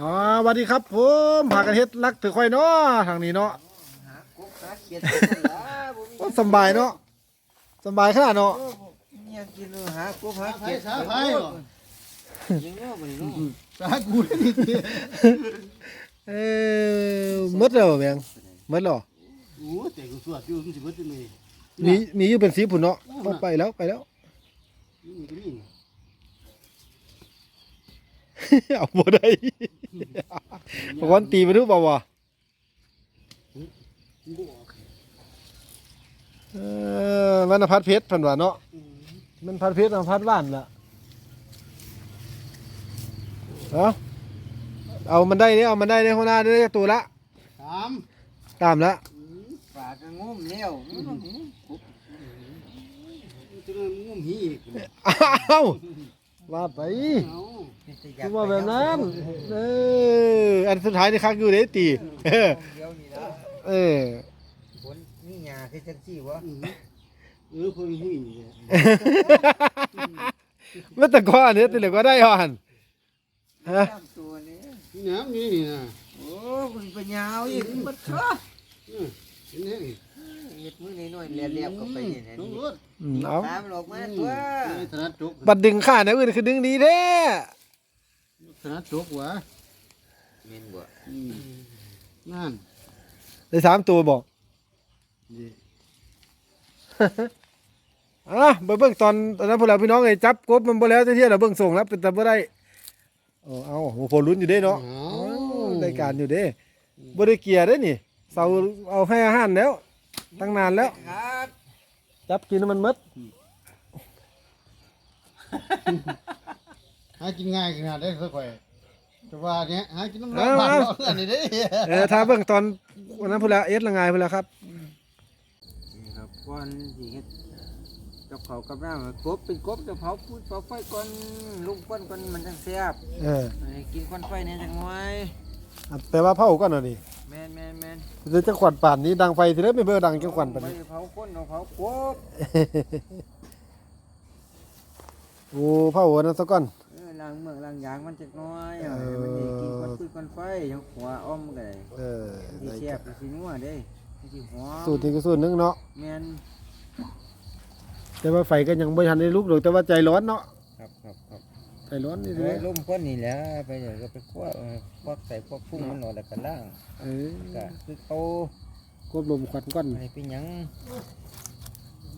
อ๋อสวัสดีครับผมพากันเฮ็ดรักถือค่อยเนาะทางนี้เนาะหากบหาเขียดกันล่ะบ่มีโอ้สำบายเนาะสำบายขนาดเนาะเออบ่เนี่ยกินหากบหาไผเขียดสาไผเหรอ ยิงเนาะบ่นี่เนาะสากูนี่ติเออหมดแล้วบ่แบงหมดแล้วโอ้แต่กูสวดอยู่มันสิเบิดจังได๋มีมีอยู่เป็นสีผุนเนาะเอาไปแล้วไปแล้ว นี่ก็นี่เอาบ่ได้ ปกอนตีไปทุกบ่วะบ่ออกเออมันพัดเพชรเพิ่นว่าเนาะมันพัดเพชรมันพัดหวานล่ะเอาเอามันได้เนี่ยเอามันได้ในหัวหน้าได้ตัวละสามตามละปลาก็งมแล้วอื้อหือจะได้งุ่มหีอีกอ้าวว่าไป เอาเป็นตะยคือว่าแบบนั้น เออ อันสุดท้ายนี่คักอยู่เด้ตีเออเดียวนี่ล่ะเออฝนมีหญ้าคือจังซี่วะอือเออคนหีนี่เมื่อแต่ก่อนเนี่ยตีเหลือก็ได้อ่อนฮะตามตัวนี้น้ำนี่นี่นะโอ้มันเป็นยาวอีกมันเถอะเออเห็นไหมนี่เฮ็ดมือน้อยๆเรียบๆเข้าไปนี่นะต้อนี่งรถอืมเอาตามหลอกมาตัวเออถนัดจกบัดดึงข้าเนี่ยอื่นคือดึงดีแท้ นัดกวะแม่นบ่อืมนั่นได้สามตัวบอกนี่อะเบิ่งตอนตอนนั้นพวกเราพี่น้องไอ้จับกบมันบ่แล้วเที่ยเราเบิ่งส่งแล้วเป็นแต่บ่ได้เอาเอาโหพอลุ้นอยู่เด้เนาะเอาเอาได้การอยู่เด้บ่ได้เกียร์เด้นี่เสาเอาให้อาหารแล้ว ตั้งนานแล้ว จับกินมันหมด หากินง่ายขนาดได้สักค่อยแต่ว่าเนี้ยหากินน้ำลายผ่านเนาะอันนี้เด้เออถ้าเบิ่งตอนวันนั้นพวกเราเอสละไงพวกเราครับนี่ครับก่อนสิเฮ็ดกับเขาวกับน้ำกบเป็นกบจะเผาพูดเผาไฟก่อนลุกก่อนก่อนมันจังแซ่บเออให้กินก่อนไฟเนี่ยจังหน่อยอะแปลว่าเผาก่อนน่ะนี่แม่นแม่นแม่นเดี๋ยวจะขวัญป่านนี้ดังไฟสิได้ไม่เบิ่งดังจังขวัญปานไปนี้เผาคนเอาเผากบโอ้เผาอันนั้นซะก่อนเออ ล้างเมืองล้างยางมันจักหน้อยเออให้มันได้กินก่อนคุยก่อนไฟยังหัวอ้อมก็ได้เออสิแซ่บสินัวเด้สิหอมสูตรนี้ก็สูตรหนึงเนาะแม่นแต่ว่าไฟก็ยังบ่ทันได้ลุกดอกแต่ว่าใจร้อนเนาะครับครับครับใจร้อนนี่เอเลอยล่มคนนี่แหละไปเดี๋ยวก็ไปคั่วเออควักใส่ควักพุ่งมันหน่อยแล้วก็ล้างเออก็คือโตกบลมควันก้อนอะไรเป็นหยัง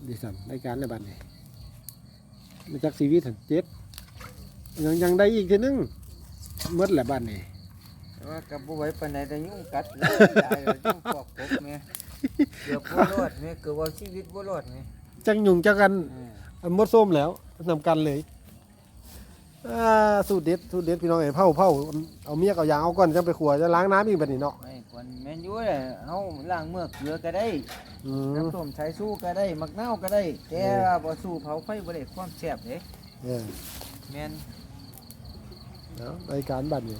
ดีสันรายการในบ้านนี่มาจากชีวิตหั่นเจ็ด ยังยังได้อีกทีนึงหมดแหละบ้านนี่แต่ว่ากับบ่ไหวปานใดแต่ยุ่งกัดแล้วตายแล้วยุ่งปอกกบแม่เกือบบ่รอดแม่เกือบว่าชีวิตบ่รอดแม่จังยุงจักกันอืมอันหมดส้มแล้วนำกันเลยอ่าสูตรเด็ดสูตรเด็ดพี่น้องเอ้ยเผาเผาเอาเมียกเอายางเอาก่อนจังไปขัวจะล้างน้ำอีกบัดนี้เนาะไม่ควรแม่นอยู่แหละเฮาล้างเมือกเกลือก็ได้อืมน้ำส้มสายสู้ก็ได้มักนาวก็ได้ แต่ว่าบ่สู้เผาไฟบ่ได้ความแซ่บเด้เออแม่น เอารายการบัดนี้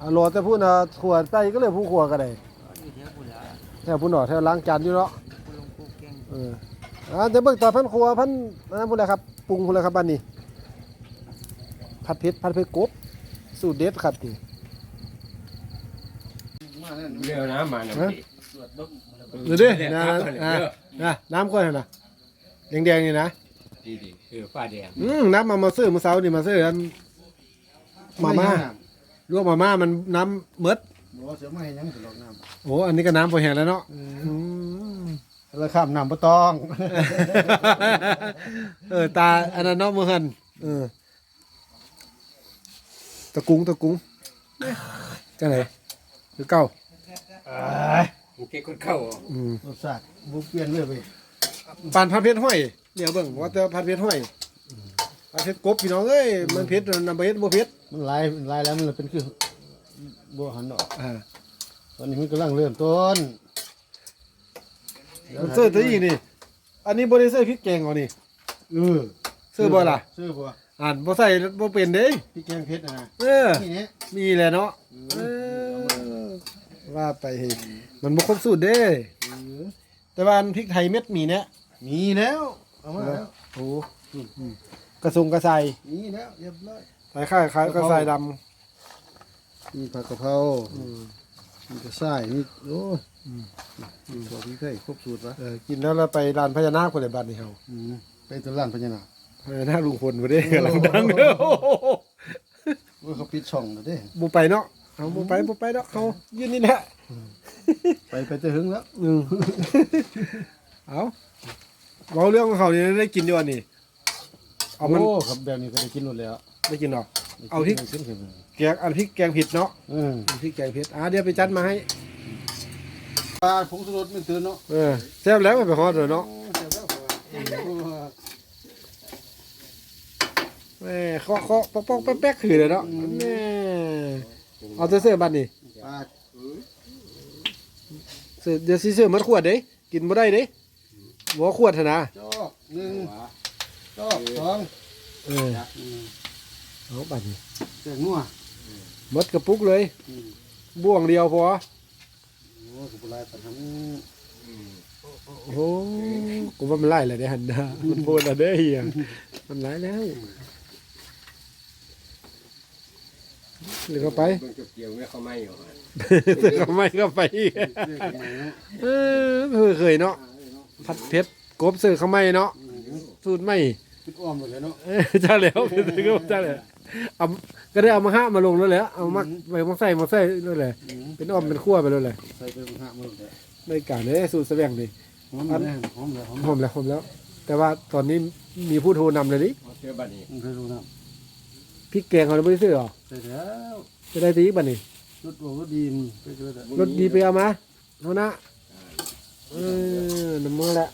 อ่ารอแต่พูดนะขัวไปก็เลยผู้ขัวก็ได้เอาอยู่แถวพุ่นล่ะแค่พูดหน่อแค่ล้างจานอยู่เนาะผู้ลงผู้เก่งเอออ่าเดี๋ยวเบิ่งต่อพันครัวพันอันนั้นพูดอะไรครับปรุงพูดอะไรครับบ้านนี้ผัดเผ็ดผัดเผ็ดกบสูตรเด็ดครับนี่มาแล้วเรือน้ำมาน่ะฮะพี่เดี๋ยวดิเรือนะน้ำนะมาอะเรือนะน้ำก้อนนะแดงๆนี่นะดีดีเรือฟ้าแดง อืมน้ำมามาซื้อมาเช้านี่มาซื้ออัน มาม่าลวกมาม่ามันน้ำเมดบ่เสือมาให้หยังสิหรอกน้ำโอ้อันนี้ก็น้ำพอแห้งแล้วเนาะอืมแล้วข้ามน้ำบ่ต้อง เออตาอันนั้นเนาะมือหันเออตะกุงตะกุงจังไหนคือเก้าโอเคคนเข้าอืมรสชาติบ่เปลี่ยนเลยเว้ยปานพัดเพชรห้อยเดี๋ยวเบิ่งว่าแต่พัดเพชรห้อย พัดเพชรกบพี่น้องเอ้ยมันเพชรนำเพชรบ่เพชรมันหลายมันหลายแล้วมันเลยเป็นคือบ่หันดอกอ่าตอนนี้มันกำลังเริ่มต้นมันเสื้อตัวอีกนี่ อันนี้บ่ได้ใส่พริกแกงเอานี่เออเสื้อบ่ล่ะซื้อบ่อ่านบ่ใส่บ่เป็นเด้พี่แกงเพชรนะเออนี่เนี่ยมีแหละเนาะเออว่าไปเฮ้ยมันบ่ครบสูตรเด้เออแต่ว่าอันพริกไทยเม็ดมีเนี่ยมีแล้วเอามาแล้วโอ้อืม กระซุงกระใสมีแล้วเรียบร้อยใส่ข้าวขาวกระใสดมีผักกะเพราอืม มีกระส่ายมีโอ้ยมีถั่วพริกไทยครบสูตรวะเออกินแล้วเราไปร้านพญานาคคนในบ้านนี่เฮาอืมไปตลาดพญานาคพญานาคลุงพลบ่ได้กำลังดังเด้อโอ้โหโอ้ยเขาปิดช่องแล้วเด้บ่ไปเนาะเอาบ่ไปบ่ไปดอกเขายืนนี่แหละไปไปแต่หึงแล้ว อืมเอาเว้าเรื่องของเขานี่ได้กินอยู่อันนี้ เอามันโอ้ครับแบบนี้ก็ได้กินหมดแล้วได้กินเนาะเอาพริกขึ้นขึ้นแกงอันพริกแกงเผิดเนาะเอออันพริกแกงเผ็ดอะเดี๋ยวไปจัดมาให้ ปลาผงชูรสไม่ตื่นเนาะเออแซ่บแล้วไปฮอดเลยเนาะโอ้เจ็บแล้วโอ้ยแหม่เคาะเคาะปอกปอกแป๊กแป๊กคือเลยเนาะแหม่เอาแต่เสื้อบัดนี้ปลาเสื้อเดี๋ยวสิเสื้อมันขวดเด้กินบ่ได้เด้บ่ขวดหั่นนะจอกหนึ่ง จอกสองเอออืมเอาบัดนี้แกงนัวหมดกระปุกเลยอืมบ่วงเดียวพอโอ้กุหลาบปันทโอ้โหกูว่ามันไล่แล้วเด้หันดามันโพดแล้วเด้เฮียมันไล่แล้วเหลือเข้าไปมันเกี่ยวไม่เข้าไม่อยู่เหลือเข้าไม่เข้าไปอีกำเรียกใหม่เนาะเออเพิ่งเคยเนาะผัดเผ็ดกบเสือเข้าไม่เนาะอืม สูตรไม่ปิดอ้อมหมดเลยเนาะ เออจ้าแล้วก็จ้าแล้วเอาก็ได้เอามาห้ามาลงแล้วแหละเอามาไปมาใส่มาใส่นั่นแหละอืมเป็นอ้อมเป็นขั้วไปแล้วแหละใส่ไปบนห้ามือเลยในการนี้สูตรแสวงนี่หอมเลยหอมเลยหอมหอมแล้วหอมแล้ว แต่ว่าตอนนี้มีผู้โทรนำเลยดิเชื่อบัดนี้อืมเคยรู้นะพริกแกงเขาไม่ได้ซื้อหรอใส่แล้วจะได้ตีอีกบัดนี้รถบอกรถดีมไปเจอแต่รถดีไปเอามาเอานะเออน้ำมือละ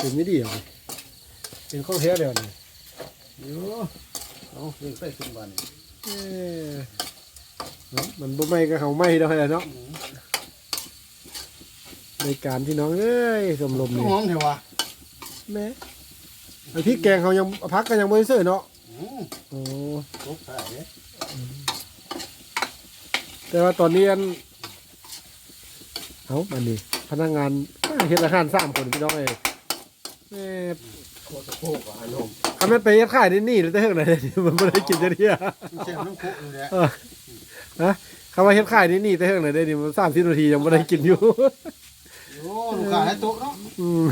เป็นไม่ดีเหรอเป็นข้าวเทียเดียวนี่โย่เอาเรื่องใส่ขึ้นบ้านนี่เอ้ยเนาะมันบ่ไหม่ก็เขาไหม่ได้แหละเนาะอืมในการที่น้องเอ้ยสมลมนี่หอมเถอะวะแม่ไอพริกแกงเขายังพักก็ยังบ่ได้ซื้อเนาะอืมโอ้ครบใส่เนี่ยแต่ว่าตอนนี้อันเอาอันนี้ พนักงานเฮ็ดอาหารสามคนพี่น้องเอ้ย แม่โคตรโคกอะนมคำนั้นไปเฮ็ดขายนี่นี่แล้วแต่เฮิงไหนนี่มันบ่ได้กินจักเที่ยมันเสียบน้ำโคกเลยแหละเออฮะคำว่าเฮ็ดขายนี่นี่แต่เฮิงไหนได้นี่มัน30นาทียังบ่ได้กินอยู่โอ้ลูกค้าให้โต๊ะเนาะอืม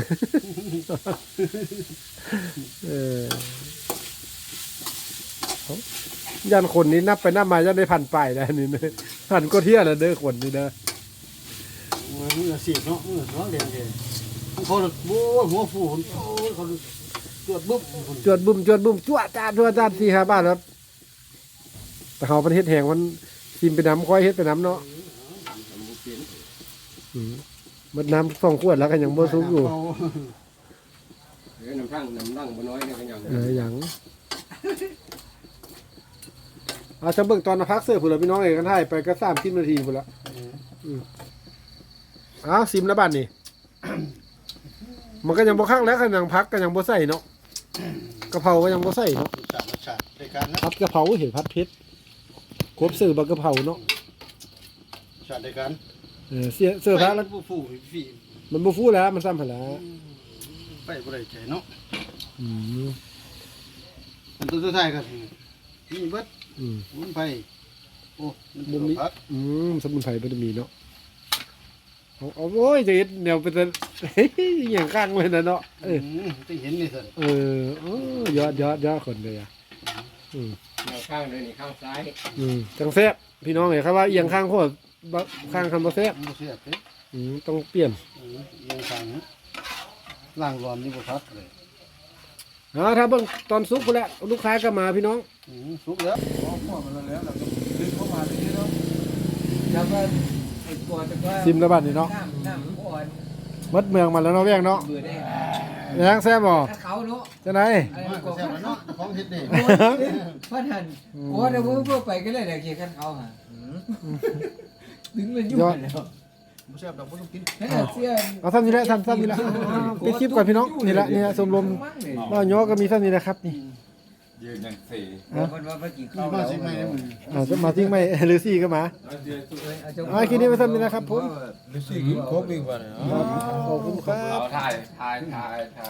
เออเอายันคนนี้นับไปนับมายันได้พันป้ายแล้วนี่นะพันก็เที่ยแล้วเด้อคนนี่นะมือสีบเนาะมือร้องเด่นเด่น เขาโอ้ยหัวฟูโอ้ยเขาตรวจบุ๊บจวดบุ้มจวดบุ้มจวดจ้าจวดจ้าสี่ห้าบาทครับแต่เขาประเทศแห่งมันกินไปน้ำค่อยเฮ็ดไปน้ำเนาะอืมมันน้ำสองขวดแล้วก็ยังบ่ซุกอยู่เดี๋ยวน้ำทั้งน้ำนั่งบ่น้อยเนี่ยก็ยังเออหยังเอาจะเบิ่งตอนพักเสื้อพุ่นละพี่น้องเอกกันให้ไปก็สามสิบนาทีพุ่นละอ้าวซิมแล้วบ้านนี่ มันก็ยังบ่คักแล้วก็ยังพักก็ยังบ่ใส่เนาะกะเพราก็ยังบ่ใส่เนาะรสชาติรสชาติในการนะผัดกะเพราเห็นผัดเผ็ดครบสื่อบักกะเพราเนาะรสชาติในการเออเสื้อเสื้อผ้าแล้วฟูฟูฟีมันบ่ฟูแล้วมันซ้ำผนแล้วไปบ่ได้ใจเนาะอืมอันตัวสุดท้ายก็มีเบิดอืมมุนไปโอ้มันบ่มีพัก อืมสมุนไพรบ่ได้มีเนาะเอาเอา โอ้ยจะเฮ็ดแนวเป็นแต่เฮ้ยอหย่างข้างเลยนะเนาะเออมจะเห็นนี่สิเออโอ้ยอดยอดยอดคนเลยอะอืมแนวข้างเลยนี่ข้างซ้ายอืมจังแซ่บพี่น้องเห็นครับว่าเอียงข้างโคตรบ่ข้างคันบ่แซ่บมันบ่เสียบเด้อืมต้องเปลี่ยนอืมยังทางนี้ล่างร้อนนี่บ่พักเลยเอาถ้าเบิ่งตอนซุปพุ่นแหละลูกค้าก็มาพี่น้องอืมสุกแล้วพอพอมันแล้วแล้วก็ดึงเข้ามาเลยเนาะแล้ว ก็ไอ้ตัวจะว่าซิมแล้วบัดนี้เนาะน้ำน้ำอ่อนมดเมืองมาแล้วเนาะแวงเนาะเบื่อได้แรงแซ่บบ่ถ้าเขาเนาะจังได๋อะไรมาก็ก็แซ่บแล้วเนาะของเฮ็ดนี่พันหันโอ้เดี๋ยวเพื่อไปก็เลยเดี๋ยวเกี่ยวกันเขาฮะถึงมันยุ่งแล้วบ่แซ่บดอกบ่ต้องกินนั่นแหละเสื้อเอาซ้ำนี่แหละซ้ำซ้ำนี่แหละเอาปิดคลิปก่อนพี่น้องนี่แหละนี่แหละสมรมบ้านยอก็มีซ้ำนี่แหละครับนี่ ยืนยันสี่คนว่าไปกินข้าวมาแล้วสิไม่ได้มึงอ่าจะมาทิ้งไหมหรือซี่ก็มาเอาคลิปนี้ไว้ซ้ำนี่นะครับผมสิกินครบอีกว่าเนี่ยขอบคุณครับเอาถ่ายถ่ายถ่ายถ่าย